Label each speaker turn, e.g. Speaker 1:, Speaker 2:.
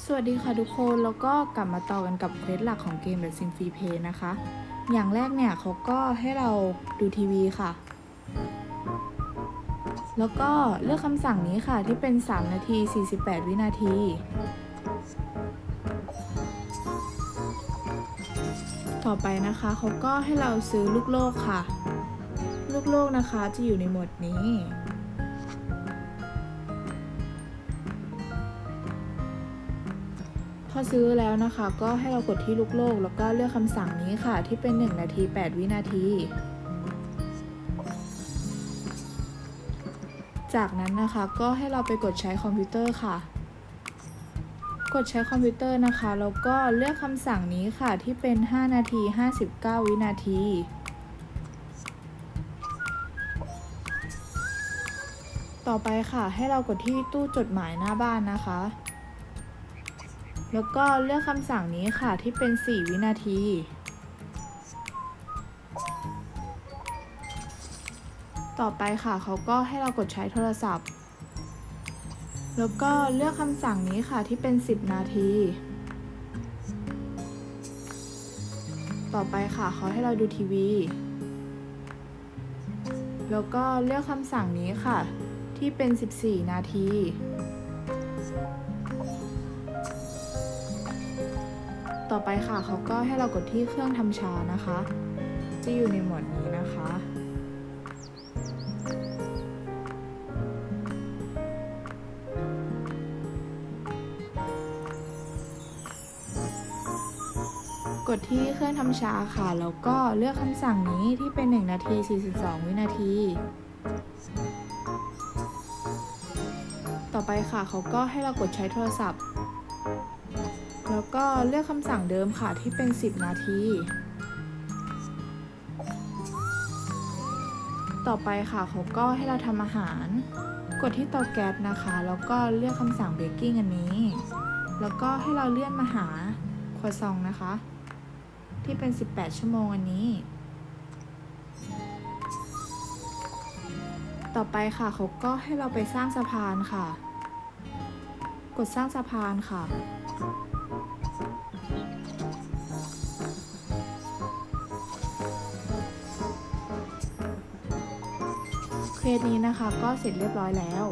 Speaker 1: สวัสดีค่ะทุกคนแล้วก็กลับมาต่อกันกับเควสหลักของเกม The Sim Free Play นะคะ อย่างแรกเนี่ยเขาก็ให้เราดูทีวีค่ะ แล้วก็เลือกคำสั่งนี้ค่ะที่เป็น 3 นาที 48 วินาที ต่อไปนะคะเขาก็ให้เราซื้อลูกโลกค่ะ ลูกโลกนะคะจะอยู่ในหมวดนี้ พอซื้อแล้วนะคะ ก็ให้เรากดที่ลูกโลก แล้วก็เลือกคำสั่งนี้ค่ะ ที่เป็น 1 นาที 8 วินาที จากนั้นนะคะก็ให้เราไปกดใช้คอมพิวเตอร์ค่ะ กดใช้คอมพิวเตอร์นะคะแล้วก็เลือกคำสั่งนี้ค่ะที่เป็น 5 นาที 59 วินาทีต่อไปค่ะให้เรากดที่ตู้จดหมายหน้าบ้านนะคะ แล้วก็เลือกคำสั่งนี้ค่ะที่เป็น 4 วินาที ต่อไปค่ะเขาก็ให้เรากดใช้โทรศัพท์ แล้วก็เลือกคำสั่งนี้ค่ะที่เป็น 10 นาที ต่อไปค่ะเขาให้เราดูทีวี แล้วก็เลือกคำสั่งนี้ค่ะที่เป็น 14 นาที ไปค่ะเขาก็ให้เรากดที่เครื่องทำชานะคะ จะอยู่ในหมวดนี้นะคะกดที่เครื่องทำชาค่ะ แล้วก็เลือกคำสั่งนี้ที่เป็น 1 นาที 42 วินาที ต่อไปค่ะเขาก็ให้เรากดใช้โทรศัพท์ แล้วก็เลือกคำสั่งเดิมค่ะที่เป็น 10 นาที ต่อไปค่ะเขาก็ให้เราทำอาหาร กดที่เตาแก๊สนะคะ แล้วก็เลือกคำสั่งเบกกิ้งอันนี้ แล้วก็ให้เราเลื่อนมาหาครัวซองนะคะ ที่เป็น 18 ชั่วโมงอันนี้ ต่อไปค่ะเขาก็ให้เราไปสร้างสะพานค่ะ กดสร้างสะพานค่ะ เคสนี้นะคะก็เสร็จเรียบร้อยแล้ว